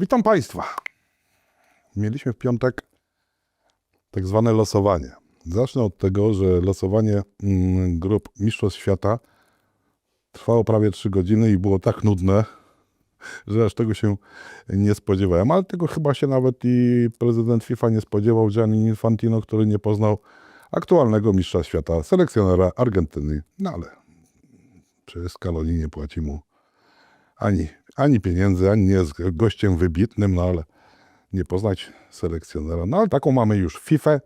Witam Państwa. Mieliśmy w piątek tak zwane losowanie. Zacznę od tego, że losowanie mm, grup Mistrzostw Świata trwało prawie 3 godziny i było tak nudne, że aż tego się nie spodziewałem. Ale tego chyba się nawet i prezydent FIFA nie spodziewał, Gianni Infantino, który nie poznał aktualnego mistrza świata, selekcjonera Argentyny. No ale przecież Scaloni nie płaci mu ani, ani pieniędzy, ani nie jest gościem wybitnym, no ale nie poznać selekcjonera. No ale taką mamy już FIFA.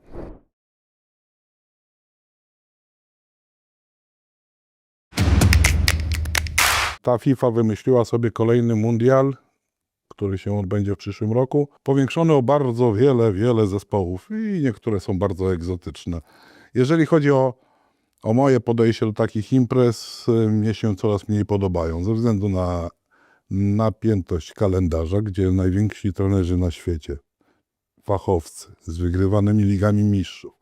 Ta FIFA wymyśliła sobie kolejny mundial, który się odbędzie w przyszłym roku, powiększony o bardzo wiele, wiele zespołów i niektóre są bardzo egzotyczne. Jeżeli chodzi o, o moje podejście do takich imprez, y, mnie się coraz mniej podobają ze względu na napiętość kalendarza, gdzie najwięksi trenerzy na świecie, fachowcy z wygrywanymi ligami mistrzów,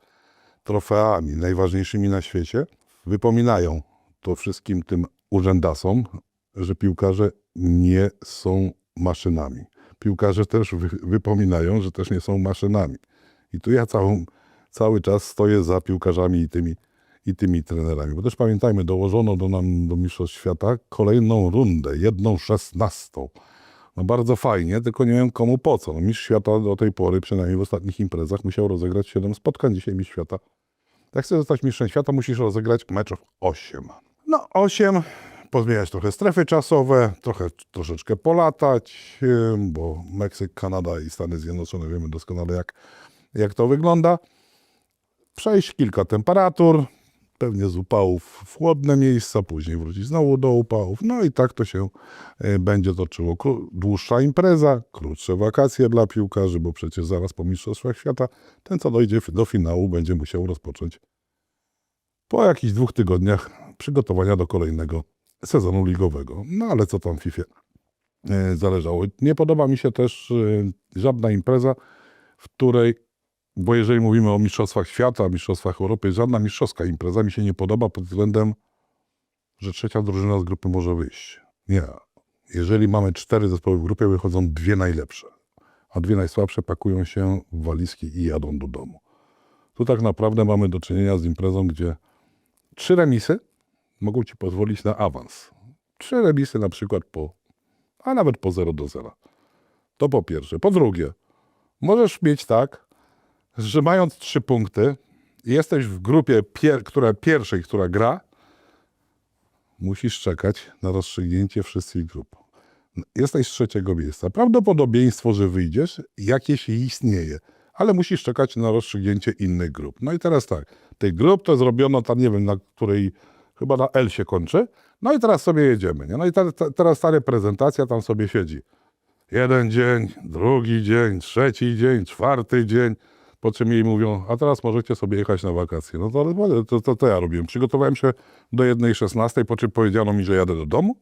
trofeami najważniejszymi na świecie, wypominają to wszystkim tym urzędasom, że piłkarze nie są maszynami. Piłkarze też wy, wypominają, że też nie są maszynami. I tu ja całą, cały czas stoję za piłkarzami i tymi, i tymi trenerami. Bo też pamiętajmy, dołożono do nam do Mistrzostw Świata kolejną rundę, jedną szesnastą. No bardzo fajnie, tylko nie wiem komu po co. No, mistrz świata do tej pory, przynajmniej w ostatnich imprezach, musiał rozegrać 7 spotkań. Dzisiaj mistrz świata. Jak chcesz zostać mistrzem świata, musisz rozegrać meczów 8. No 8, pozmieniać trochę strefy czasowe, trochę troszeczkę polatać, bo Meksyk, Kanada i Stany Zjednoczone wiemy doskonale jak, jak to wygląda. Przejść kilka temperatur, pewnie z upałów w chłodne miejsca, później wrócić znowu do upałów. No i tak to się y, będzie toczyło. Dłuższa impreza, krótsze wakacje dla piłkarzy, bo przecież zaraz po Mistrzostwach Świata ten, co dojdzie do finału, będzie musiał rozpocząć po jakichś dwóch tygodniach przygotowania do kolejnego sezonu ligowego. No ale co tam FIFA y, zależało. Nie podoba mi się też y, żadna impreza, w której bo jeżeli mówimy o Mistrzostwach Świata, Mistrzostwach Europy, żadna mistrzowska impreza mi się nie podoba pod względem, że trzecia drużyna z grupy może wyjść. Nie. Jeżeli mamy cztery zespoły w grupie, wychodzą dwie najlepsze, a dwie najsłabsze pakują się w walizki i jadą do domu. Tu tak naprawdę mamy do czynienia z imprezą, gdzie trzy remisy mogą ci pozwolić na awans. Trzy remisy na przykład po, a nawet po 0 do 0. To po pierwsze. Po drugie, możesz mieć tak, że mając trzy punkty, jesteś w grupie, pier, która pierwszej, która gra, musisz czekać na rozstrzygnięcie wszystkich grup. Jesteś z trzeciego miejsca. Prawdopodobieństwo, że wyjdziesz, jakieś istnieje, ale musisz czekać na rozstrzygnięcie innych grup. No i teraz tak, tych grup to zrobiono tam, nie wiem, na której chyba na L się kończy. No i teraz sobie jedziemy. Nie? No i te, te, teraz ta reprezentacja tam sobie siedzi. Jeden dzień, drugi dzień, trzeci dzień, czwarty dzień. Po czym jej mówią, a teraz możecie sobie jechać na wakacje. No to, ale to, to, to ja robiłem. Przygotowałem się do jednej szesnastej, po czym powiedziano mi, że jadę do domu.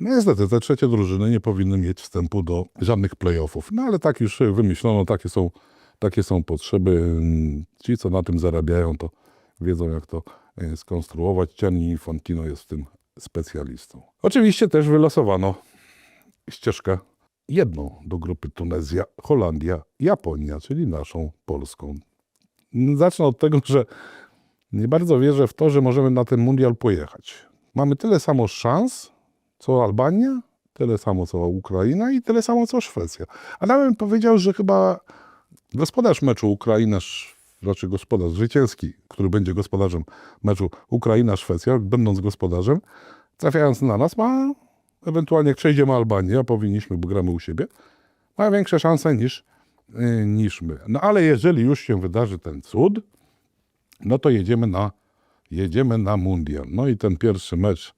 No niestety, te trzecie drużyny nie powinny mieć wstępu do żadnych playoffów. No ale tak już wymyślono, takie są, takie są potrzeby. Ci, co na tym zarabiają, to wiedzą, jak to e, skonstruować. Gianni Infantino jest w tym specjalistą. Oczywiście też wylosowano ścieżkę jedną do grupy Tunezja, Holandia, Japonia, czyli naszą polską. Zacznę od tego, że nie bardzo wierzę w to, że możemy na ten mundial pojechać. Mamy tyle samo szans, co Albania, tyle samo co Ukraina i tyle samo co Szwecja. A nawet bym powiedział, że chyba gospodarz meczu Ukraina, znaczy gospodarz zwycięski, który będzie gospodarzem meczu Ukraina-Szwecja, będąc gospodarzem, trafiając na nas, ma ewentualnie jak przejdziemy Albanię, a powinniśmy, bo gramy u siebie, ma większe szanse niż, yy, niż my. No ale jeżeli już się wydarzy ten cud, no to jedziemy na, jedziemy na mundial. No i ten pierwszy mecz,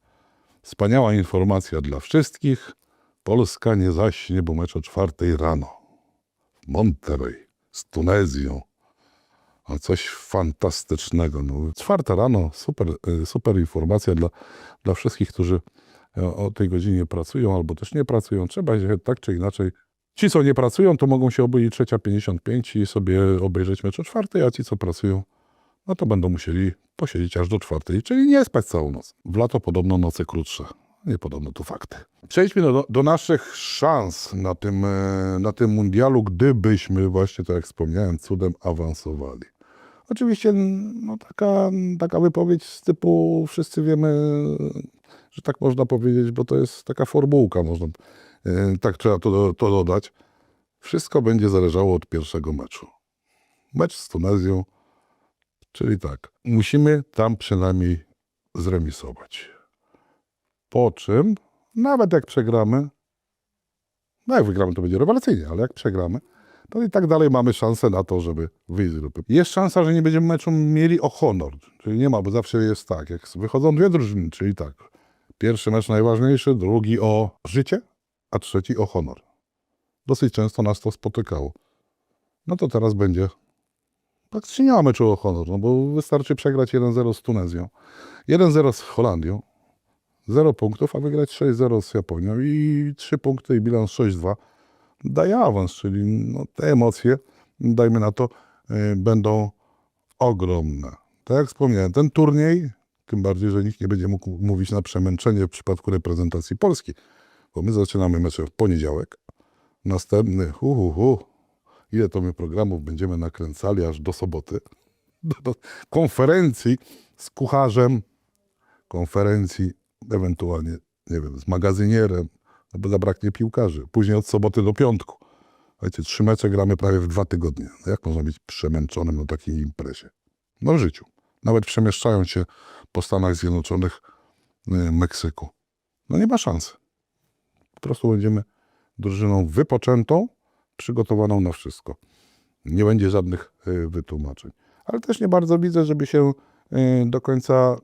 wspaniała informacja dla wszystkich. Polska nie zaśnie, bo mecz o czwartej rano. W Monterey z Tunezją. A coś fantastycznego. No, czwarta rano, super, y, super informacja dla, dla wszystkich, którzy o o tej godzinie pracują albo też nie pracują. Trzeba się tak czy inaczej. Ci, co nie pracują, to mogą się obudzić trzecia 55 i sobie obejrzeć mecz o czwartej, a ci, co pracują, no to będą musieli posiedzieć aż do czwartej, czyli nie spać całą noc. W lato podobno noce krótsze. Nie podobno to fakty. Przejdźmy do, do naszych szans na tym, e, na tym mundialu, gdybyśmy właśnie, tak jak wspomniałem, cudem awansowali. Oczywiście no, taka, taka wypowiedź z typu wszyscy wiemy, że tak można powiedzieć, bo to jest taka formułka, można, e, tak trzeba to, to dodać. Wszystko będzie zależało od pierwszego meczu. Mecz z Tunezją, czyli tak, musimy tam przynajmniej zremisować. Po czym, nawet jak przegramy, no jak wygramy, to będzie rewelacyjnie, ale jak przegramy, to i tak dalej mamy szansę na to, żeby wyjść z grupy. Jest szansa, że nie będziemy meczu mieli o honor, czyli nie ma, bo zawsze jest tak, jak wychodzą dwie drużyny, czyli tak, pierwszy mecz najważniejszy, drugi o życie, a trzeci o honor. Dosyć często nas to spotykało. No to teraz będzie praktycznie nie ma meczu o honor, no bo wystarczy przegrać 1-0 z Tunezją, 1-0 z Holandią, 0 punktów, a wygrać 6-0 z Japonią i 3 punkty i bilans 6-2 daje awans, czyli no, te emocje, dajmy na to, y, będą ogromne. Tak jak wspomniałem, ten turniej, tym bardziej, że nikt nie będzie mógł mówić na przemęczenie w przypadku reprezentacji Polski, bo my zaczynamy mecze w poniedziałek, następny, hu, hu, hu, ile to my programów będziemy nakręcali aż do soboty, do, do konferencji z kucharzem, konferencji ewentualnie, nie wiem, z magazynierem, no bo zabraknie piłkarzy. Później od soboty do piątku. Słuchajcie, trzy mecze gramy prawie w dwa tygodnie. No jak można być przemęczonym na takiej imprezie? No w życiu. Nawet przemieszczając się po Stanach Zjednoczonych, y, Meksyku. No nie ma szansy. Po prostu będziemy drużyną wypoczętą, przygotowaną na wszystko. Nie będzie żadnych y, wytłumaczeń. Ale też nie bardzo widzę, żeby się y, do końca,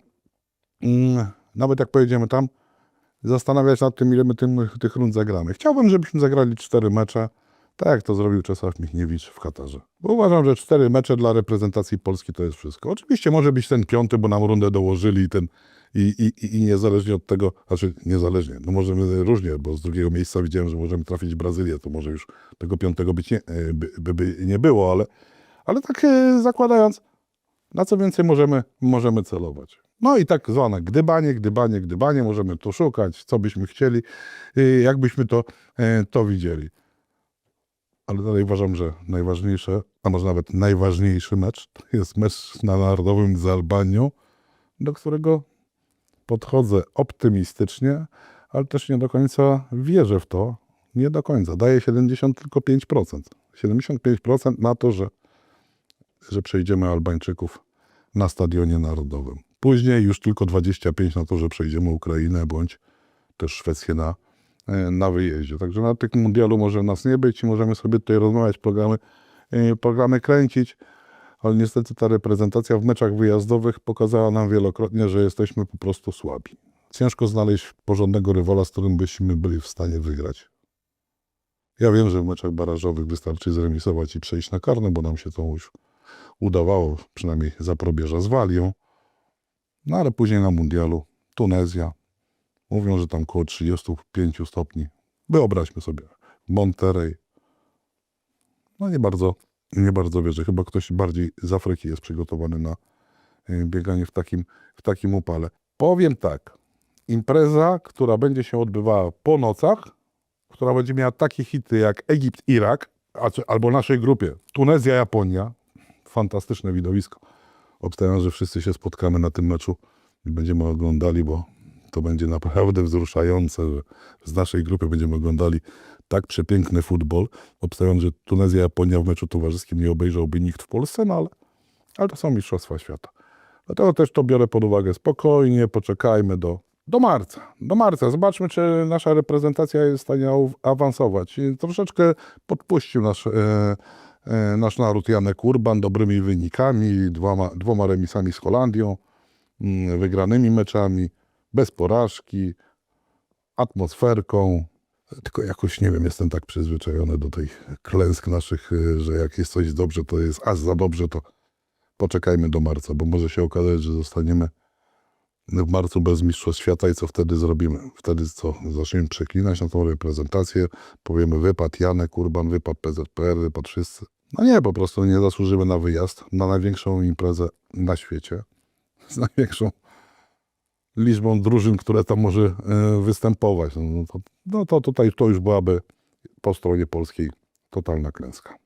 mm, nawet jak pojedziemy tam, zastanawiać nad tym, ile my tym, tych rund zagramy. Chciałbym, żebyśmy zagrali cztery mecze, tak jak to zrobił Czesław Michniewicz w Katarze. Bo uważam, że cztery mecze dla reprezentacji Polski to jest wszystko. Oczywiście może być ten piąty, bo nam rundę dołożyli ten, i, i, i- niezależnie od tego, znaczy niezależnie, no możemy różnie, bo z drugiego miejsca widziałem, że możemy trafić Brazylię, to może już tego piątego być nie, e, by, by, nie było, ale, ale tak e, zakładając, na co więcej możemy, możemy celować. No i tak zwane gdybanie, gdybanie, gdybanie, możemy tu szukać, co byśmy chcieli, y, jakbyśmy to, e, to widzieli. Ale dalej uważam, że najważniejsze, a może nawet najważniejszy mecz, to jest mecz na Narodowym z Albanią, do którego podchodzę optymistycznie, ale też nie do końca wierzę w to. Nie do końca. Daję 70 tylko 5%. 75% na to, że, że przejdziemy Albańczyków na stadionie narodowym. Później już tylko 25 na to, że przejdziemy Ukrainę bądź też Szwecję na, na wyjeździe. Także na tym mundialu może nas nie być i możemy sobie tutaj rozmawiać, programy, e, programy kręcić, ale niestety ta reprezentacja w meczach wyjazdowych pokazała nam wielokrotnie, że jesteśmy po prostu słabi. Ciężko znaleźć porządnego rywala, z którym byśmy byli w stanie wygrać. Ja wiem, że w meczach barażowych wystarczy zremisować i przejść na karne, bo nam się to już udawało, przynajmniej za probierza z Walią. No ale później na mundialu Tunezja. Mówią, że tam około 35 stopni. Wyobraźmy sobie. Monterey. No nie bardzo, nie bardzo wierzę. Chyba ktoś bardziej z Afryki jest przygotowany na y, bieganie w takim, w takim upale. Powiem tak. Impreza, która będzie się odbywała po nocach, która będzie miała takie hity jak Egipt, Irak, albo naszej grupie Tunezja, Japonia. Fantastyczne widowisko. Obstawiam, że wszyscy się spotkamy na tym meczu i będziemy oglądali, bo to będzie naprawdę wzruszające, że z naszej grupy będziemy oglądali tak przepiękny futbol. Obstawiam, że Tunezja, Japonia w meczu towarzyskim nie obejrzałby nikt w Polsce, no ale, ale to są Mistrzostwa Świata. Dlatego też to biorę pod uwagę spokojnie, poczekajmy do, do marca. Do marca. Zobaczmy, czy nasza reprezentacja jest w stanie aw- awansować. I troszeczkę podpuścił nasz, e, e, nasz naród Janek Urban dobrymi wynikami, dwoma, dwoma remisami z Holandią, mm, wygranymi meczami, bez porażki, atmosferką. Tylko jakoś, nie wiem, jestem tak przyzwyczajony do tych klęsk naszych, e, że jak jest coś dobrze, to jest aż za dobrze, to poczekajmy do marca, bo może się okazać, że zostaniemy w marcu bez Mistrzostw Świata i co wtedy zrobimy? Wtedy co? Zaczniemy przeklinać na tą reprezentację, powiemy wypad Janek Urban, wypad PZPR, wypad wszyscy. No nie, po prostu nie zasłużymy na wyjazd, na największą imprezę na świecie, z największą liczbą drużyn, które tam może e, występować. No to, no to tutaj to już byłaby po stronie polskiej totalna klęska.